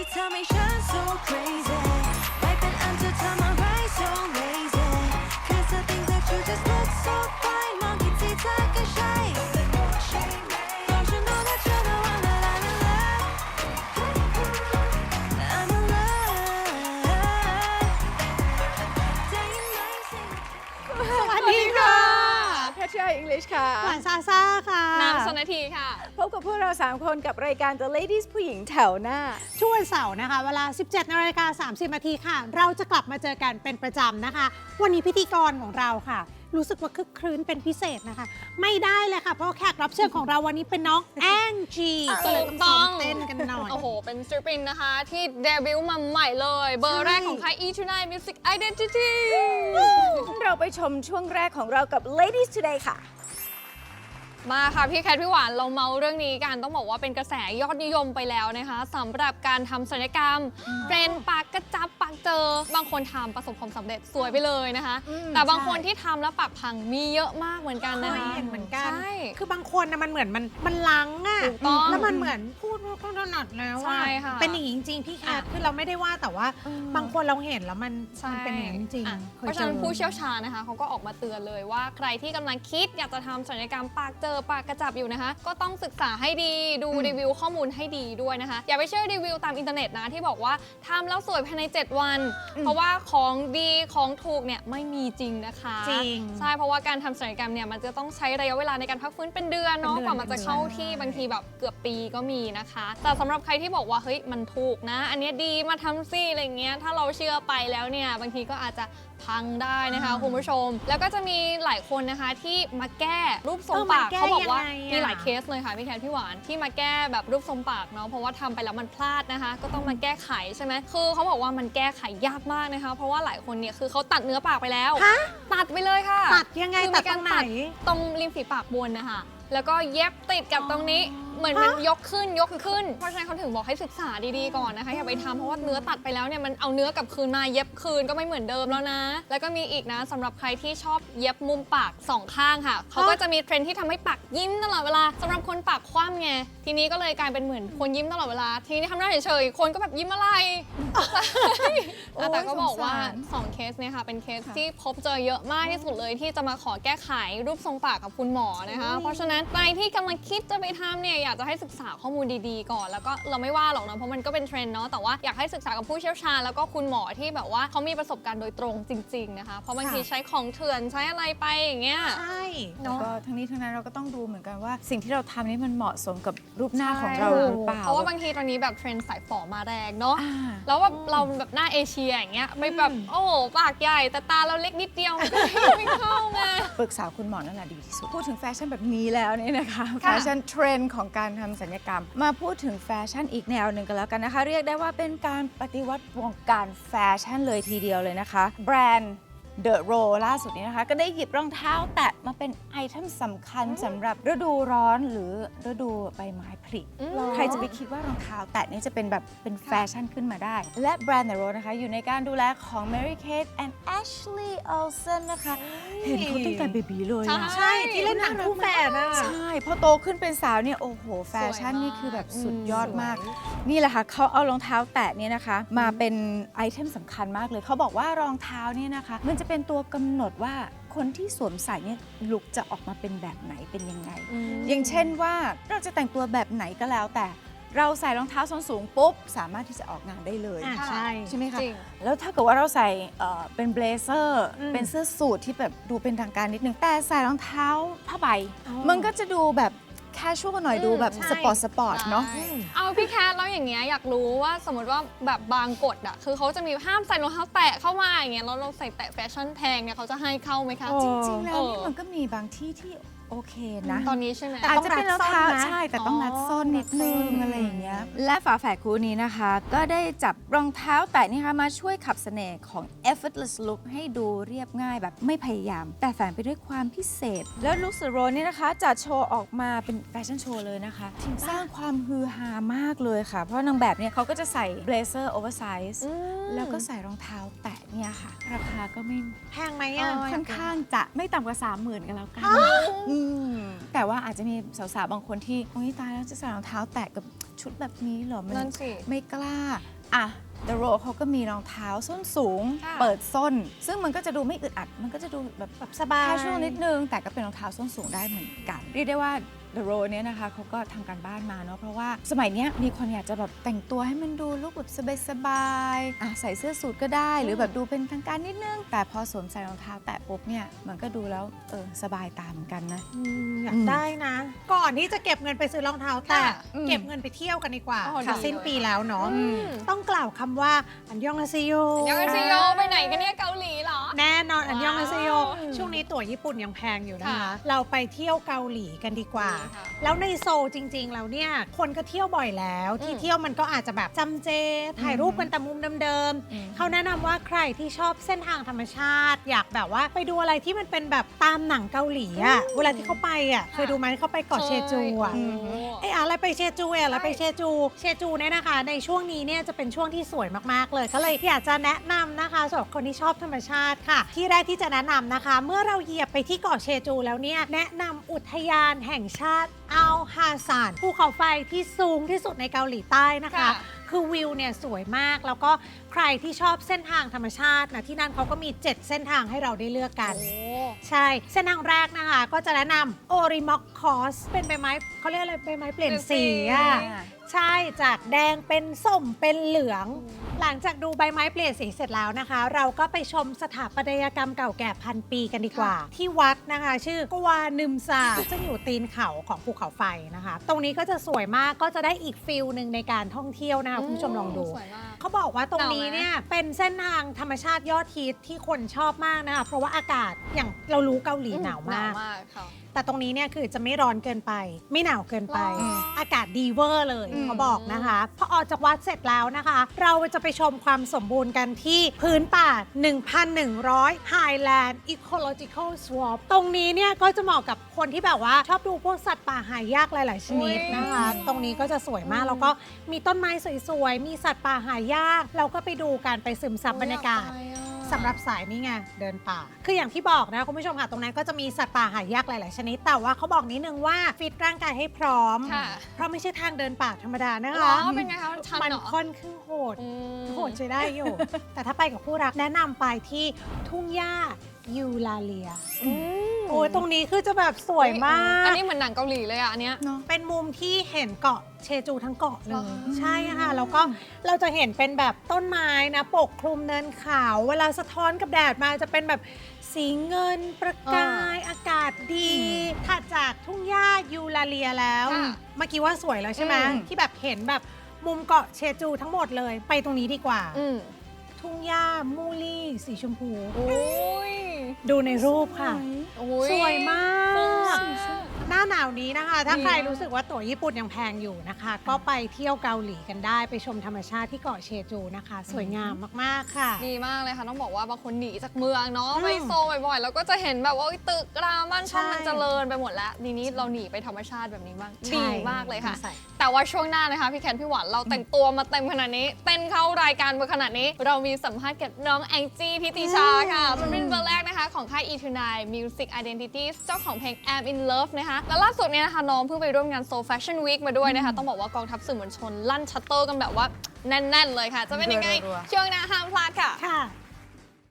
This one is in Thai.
ที่ทำให้ฉัน so crazy ไม่เป็นอันจะทำอะไร so lazy Cause I think that you just look so บกับพวกเรา 3 คนกับรายการ The Ladies ผู้หญิงแถวหน้า ช่วงวันเสาร์นะคะ เวลา 17นาฬิกา30นาทีค่ะ เราจะกลับมาเจอกันเป็นประจำนะคะ วันนี้พิธีกรของเราค่ะ รู้สึกว่าคึกครื้นเป็นพิเศษนะคะ ไม่ได้เลยค่ะ เพราะแขกรับเชิญของเราวันนี้เป็นน้องแองจีก็เลยต้องซ้อมเต้นกันหน่อย โอ้โห เป็นศิลปินนะคะ ที่เดบิวต์มาใหม่เลย เบอร์แรกของค่าย E Tonight Music Identity เราไปชมช่วงแรกของเรากับ Ladies Today ค่ะ มาค่ะพี่แคทพี่หวานเราเมาเรื่องนี้กันต้องบอกว่าเป็นกระแสยอดนิยมไปแล้วนะคะสำหรับการทำศัลยกรรมเป็นปากกระจับากเจอบางคนทำประสบความสำเร็จสวยไปเลยนะคะอืมแต่บางใช่คนที่ทำแล้วปากพังมีเยอะมากเหมือนกันเคนะยคะเห็นเหมือนกันใช่คือบางคนนะมันเหมือนมันมันลังอะถูกต้องแล้วมันเหมือนพูดว่าก็ถนัดแล้วใช่อะค่ะเป็นอย่างนี้จริงๆพี่แคทอะคือเราไม่ได้ว่าแต่ว่าอืมบางคนเราเห็นแล้วมันใช่มันเป็นอย่างนี้จริงอะๆคเพยราะจฉะอนั้นผู้เชี่ยวชาญนะคะเขาก็ออกมาเตือนเลยว่าใครที่กำลังคิดอยากจะทำศัลยกรรมปากเจอปากกระจับอยู่นะคะ ก็ต้องศึกษาให้ดีดูรีวิวข้อมูลให้ดีด้วยนะคะ อย่าไปเชื่อรีวิวตามอินเทอร์เน็ตนะที่บอกว่าทำแล้วสวยภายใน 7วัน เพราะว่าของดีของถูกเนี่ยไม่มีจริงนะคะจริงใช่เพราะว่าการทำศัลยกรรมเนี่ยมันจะต้องใช้ระยะเวลาในการพักฟื้นเป็นเดือนเนาะเป็นเดือนกว่ามันจะเข้าเป็นเดือนที่บางทีแบบเกือบปีก็มีนะคะ แต่สำหรับใครที่บอกว่าเฮ้ยมันถูกนะ อันเนี้ยดีมาทำสิอะไรเงี้ยถ้าเราเชื่อไปแล้วเนี่ยบางทีก็อาจจะ พังได้นะคะคุณผู้ชม แล้วก็จะมีหลายคนนะคะที่มาแก้รูปทรงเออปากมาแก้เขาบอกว่ายังไงอะ มีหลายเคสเลยค่ะพี่แคนพี่หวานที่มาแก้แบบรูปทรงปากเนาะเพราะว่าทำไปแล้วมันพลาดนะคะ ก็ต้องมาแก้ไขใช่ไหมคือเขาบอกว่ามันแก้ไขยากมากนะคะ เพราะว่าหลายคนเนี่ยคือเขาตัดเนื้อปากไปแล้ว ฮะตัดไปเลยค่ะ ตัดยังไงคือตัมีดตรงไหนตรงริมฝีปากบนนะคะ แล้วก็เย็บติดกับตรงนี้ เหมือนมันยกขึ้นยกขึ้น เพราะฉะนั้นเขาถึงบอกให้ศึกษาดีๆก่อนนะคะอย่าไปทำเพราะว่าเนื้อตัดไปแล้วเนี่ยมันเอาเนื้อกลับคืนมาเย็บคืนก็ไม่เหมือนเดิมแล้วนะ แล้วก็มีอีกนะสำหรับใครที่ชอบเย็บมุมปากสองข้างค่ะเขาก็จะมีเทรนด์ที่ทำให้ปากยิ้มตลอดเวลาสำหรับคนปากคว่ำไงทีนี้ก็เลยกลายเป็นเหมือนคนยิ้มตลอดเวลา ทีนี้ทำหน้าเฉยๆคนก็แบบยิ้มอะไรโอ้ยแต่ก็บอกว่าสงสาร2เคสเนี่ยค่ะ เป็นเคสที่พบเจอเยอะมากที่สุดเลยที่จะมาขอแก้ไขรูปทรงปากกับคุณหมอนะคะ เพราะฉะนั้นใครที่กำลังคิดจะไปทำเนี่ยอยากจะให้ศึกษาข้อมูลดีๆ ก่อน แล้วก็เราไม่ว่าหรอกนะเพราะมันก็เป็นเทรนด์เนาะแต่ว่าอยากให้ศึกษากับผู้เชี่ยวชาญแล้วก็คุณหมอที่แบบว่าเขามีประสบการณ์โดยตรงจริง ๆนะคะ เพราะบางทีค่ะใช้ของเถื่อนใช้อะไรไปอย่างเงี้ย ใช่แล้วก็ทั้งนี้ทั้งนั้นเราก็ต้องดูเหมือนกันว่า สิ่งที่เราทำนี่มันเหมาะสมกับรูปหน้าของเราหรือเปล่า เพราะว่าบางทีตอนนี้แบบเทรนด์สายฝอมาแรงเนาะอ่าแล้วแบบเราแบบหน้าเอเชียอย่างเงี้ยไม่แบบโอ้โหปากใหญ่แต่ตาเราเล็กนิดเดียวมันก็ไม่เข้าไงปรึกษาคุณหมอนั่นแหละดีที่สุดพูดถึงแฟชั่นแบบนี้แล้วเนี่ยนะคะแฟค่ะชั่นเทรนด์ของการทำสัญญกรรม มาพูดถึงแฟชั่นอีกแนวหนึ่งกันแล้วกันนะคะ เรียกได้ว่าเป็นการปฏิวัติวงการแฟชั่นเลยทีเดียวเลยนะคะ แบรนด์ The Row ล่าสุดนี้นะคะ ก็ได้หยิบรองเท้าแตะมาเป็นไอเทมสำคัญสำหรับฤดูร้อนหรือฤดูใบไม้ผลิอืมใครจะไปคิดว่ารองเท้าแตะนี้จะเป็นแบบเป็นแฟชั่นขึ้นมาได้ และแบรนด์ The Row นะคะ อยู่ในการดูแลของ Mary Kate and Ashley Olsen นะคะ เห็นเขาตั้งแต่เบบีเลยอะ ใช่ ที่เล่นหนังคู่แฝดอะ ใช่พอโตขึ้นเป็นสาวเนี่ย โอ้โห แฟชั่นสวยมากนี่คือแบบสุดยอดมากสวยนี่แหละค่ะเขาเอารองเท้าแตะเนี่ยนะคะ มาเป็นไอเทมสำคัญมากเลย เขาบอกว่ารองเท้าเนี่ยนะคะ มันจะเป็นตัวกำหนดว่าคนที่สวมใส่เนี่ยลุกจะออกมาเป็นแบบไหนเป็นยังไง อย่างเช่นว่าเราจะแต่งตัวแบบไหนก็แล้วแต่ เราใส่รองเท้าส้นสูงปุ๊บ สามารถที่จะออกงานได้เลย อะใช่ ใช่ไหมคะจริง แล้วถ้าเกิดว่าเราใส่เอ่อเป็นเบลเซอร์ อืมเป็นเสื้อสูทที่แบบดูเป็นทางการนิดนึงแต่ใส่รองเท้าผ้าใบ อ๋อ มันก็จะดูแบบ แคชชวลหน่อยอืมดูแบบใช่สปอร์ตสปอร์ตเนาะใช่เอาพี่แคทแล้วอย่างเงี้ยอยากรู้ว่าสมมติว่าแบบบางกฎอะคือเขาจะมีห้ามใส่รองเท้าแตะเข้ามาอย่างเงี้ยแล้วเราใส่แตะแฟชั่นแพงเนี่ยเขาจะให้เข้าไหมคะ จริงๆแล้วเออนี่มันก็มีบางที่ที่ โอเคนะ ตอนนี้ใช่ไหมแต่อาจต้องจะเป็นรองเท้ารัดส้นนะใช่ แต่ต้องอ๋อรัดส้นนิดนึงรัดส้นอะไรอย่างเงี้ยและฝาแฝดคู่นี้นะคะ ก็ได้จับรองเท้าแตะนี่ค่ะมาช่วยขับเสน่ห์ของ effortless look ให้ดูเรียบง่ายแบบไม่พยายาม แต่แฝงไปด้วยความพิเศษ แล้วลุคสโรนี่นะคะจัดโชว์ออกมาเป็นแฟชั่นโชว์เลยนะคะสร้างความฮือฮามากเลยค่ะ เพราะนางแบบเนี่ยเขาก็จะใส่เบลเซอร์โอเวอร์ไซส์อืมแล้วก็ใส่รองเท้าแตะ เนี่ยค่ะ ราคาก็ไม่แพงไหมอะ ค่อนข้างจะไม่ต่ำกว่า 3 0,000กันแล้วกันอืมแต่ว่าอาจจะมีสาวๆบางคนที่โอ้ยตายแล้วจะใส่รองเท้าแตะกับชุดแบบนี้เหรอมันั่นสิไม่กล้าอะ The r o เขาก็มีรองเท้าส้นสูง ค่ะเปิดส้น ซึ่งมันก็จะดูไม่อึดอัด มันก็จะดูแบบแบบสบายแคชชวลนิดนึง แต่ก็เป็นรองเท้าส้นสูงได้เหมือนกัน เรียกได้ว่า The r o เนี้ยนะคะเขาก็ทำการบ้านมาเนาะเพราะว่าสมัยเนี้ยมีคนอยากจะแบบแต่งตัวให้มันดูลุกแบบสบายๆอะใส่เสื้อสูทก็ได้ หรือแบบดูเป็นทางการนิดนึง แต่พอสวมใส่รองเท้าแตะปุ๊บเนี่ยมันก็ดูแล้วเออสบายตามเหมือนกันนะ อืมอยาอืกมได้นะ ก่อนที่จะเก็บเงินไปซื้อรองเท้าแต่ค่ะอืมเก็บเงินไปเที่ยวกันดีกว่าอ๋อค่ะดี สิ้นปีแล้วเนาะอืม ต้องกล่าวคำว่าอันยองอาเซโยยังไงซิโยไปไหนกันเนี่ยเกาหลีเหรอแน่นอนอันยองอาเซโยว้าวช่วงนี้ตั๋วญี่ปุ่นยังแพงอยู่นะคะ ค่ะเราไปเที่ยวเกาหลีกันดีกว่า ดีค่ะแล้วในโซลจริง ๆ แล้วเนี่ย คนก็เที่ยวบ่อยแล้ว ที่อืมเที่ยวมันก็อาจจะแบบจำเจ ถ่ายรูปกันแต่มุมเดิมอืม ๆ เขาแนะนำว่าใครที่ชอบเส้นทางธรรมชาติ อยากแบบว่าไปดูอะไรที่มันเป็นแบบตามหนังเกาหลีอะเวลาที่เขาไปอะเคยดูไหมเขาไปเกาะเชจูอะโอ้โหไอ้อะไรไปเชจูเอะแล้วใช่ไปเชจูเชจูเนี่ยนะคะ ในช่วงนี้เนี่ยจะเป็นช่วงที่สวยมากๆเลย ก็เลยอยากจะแนะนำนะคะสำหรับคนที่ชอบธรรมชาติค่ะ ที่แรกที่จะแนะนำนะคะ เมื่อเราเหยียบไปที่เกาะเชจูแล้วเนี่ย แนะนำอุทยานแห่งชาติอัลฮาซานภูเขาไฟที่สูงที่สุดในเกาหลีใต้นะคะ ค่ะ คือวิวเนี่ยสวยมากแล้วก็ใครที่ชอบเส้นทางธรรมชาตินะที่นั่นเขาก็มี 7 เส้นทางให้เราได้เลือกกันโอ้ใช่ เส้นทางแรกนะคะ ก็จะแนะนำโอริมอกคอสเป็นใบไม้เขาเรียกอะไรใบไม้เปลี่ยนสีอะใช่จากแดงเป็นส้มเป็นเหลือง หลังจากดูใบไม้เปลี่ยนสีเสร็จแล้วนะคะ เราก็ไปชมสถาปัตยกรรมเก่าแก่พันปีกันดีกว่า ที่วัดนะคะ ชื่อกวานึมซาซึ่งอยู่ตีนเขาของภูเขาไฟนะคะ ตรงนี้ก็จะสวยมากก็จะได้อีกฟิลหนึ่งในการท่องเที่ยวนะคะคุณผู้ชมลองดู สวยมาก เขาบอกว่าตรงนี้หนาวไหมเนี่ยเป็นเส้นทางธรรมชาติยอดฮิตที่คนชอบมากนะคะเพราะว่าอากาศอย่างเรารู้เกาหลีหนาวมาก หนาวมากค่ะ แต่ตรงนี้เนี่ยคือจะไม่ร้อนเกินไป ไม่หนาวเกินไป อืมอากาศดีเวอร์เลยอืม เขาบอกนะคะ พอออกจากวัดเสร็จแล้วนะคะ เราจะไปชมความสมบูรณ์กันที่พื้นป่า 1,100 Highland Ecological Swamp ตรงนี้เนี่ยก็จะเหมาะกับคนที่แบบว่า ชอบดูพวกสัตว์ป่าหายากหลาย ๆ ชนิดนะคะอุ๊ยตรงนี้ก็จะสวยมาก แล้วก็มีต้นไม้สวย ๆ มีสัตว์ป่าหายาก เราก็ไปดูกันไปซึมซับบรรยากาศ สำหรับสายนี่ไงเดินป่า คืออย่างที่บอกนะคุณผู้ชมค่ะตรงนั้นก็จะมีสัตว์ป่าหายากหลาย ๆ ชนิด แต่ว่าเขาบอกนิดนึงว่าฟิตร่างกายให้พร้อม ค่ะ เพราะไม่ใช่ทางเดินป่าธรรมดานะเหรคะ อเป็นไงคะชันมันเหรอค่อนข้างโหด อืม โหดใช้ได้อยู่ แต่ถ้าไปกับคู่รักแนะนำไปที่ทุ่งหญ้ายูลาเลีย อืม โอ้ยตรงนี้คือจะแบบสวยมาก อันนี้เหมือนหนังเกาหลีเลยอะอันเนี้ย เนาะ เป็นมุมที่เห็นเกาะเชจูทั้งเกาะเลเหรยอ ใช่ค่ะแล้วก็เราจะเห็นเป็นแบบต้นไม้นะ ปกคลุมเนินเขาเวลาสะท้อนกับแดดมาจะเป็นแบบสีเงินประกาย อากาศดีถัดจากทุ่งหญ้ายูลาเลียแล้ว ค่ะเมื่อกี้ว่าสวยแล้วใช่ไหมอืม ที่แบบเห็นแบบมุมเกาะเชจูทั้งหมดเลย ไปตรงนี้ดีกว่า อืมทุ่งหญ้ามูลี่สีชมพู โอ้ย ดูในรูปค่ะโอ้ยสวยมากฟุ้งมาก หน้าหนาวนี้นะคะ ถ้าดีใครมากรู้สึกว่าตั๋วญี่ปุ่นยังแพงอยู่นะคะ ก็ไปเที่ยวเกาหลีกันได้ไปชมธรรมชาติที่เกาะเชจูนะคะ สวยงามมากๆค่ะ ดีมากเลยค่ะต้องบอกว่าบางคนหนีจากเมืองเนาะอืมไปโซลบ่อยๆ แล้วก็จะเห็นแบบว่าตึกรามบ้านช่องใช่มันเจริญไปหมดแล้วทีนี้เราหนีไปธรรมชาติแบบนี้บ้างใช่ดีมากเลยค่ะใส่แต่ว่าช่วงหน้านะคะ พี่แคนพี่หวานเราแต่งตัวมาเต็มขนาดนี้ เต้นเข้ารายการมาขนาดนี้ เรามีสัมภาษณ์กับน้องแองจี้พิติชาค่ะมันเป็นเบอร์แรกนะคะ ของค่าย E29 Music Identities เจ้าของเพลง I'm in Love นะคะและล่าสุดเนี่ยนะคะน้องเพิ่งไปร่วมงาน Soul Fashion Week มาด้วยนะคะ ต้องบอกว่ากองทัพสื่อมวลชนลั่นชัตเตอร์กันแบบว่าแน่น ๆ เลยค่ะ จะเป็นยังไงรัวๆช่วงหน้าห้ามพลาดค่ะ ค่ะ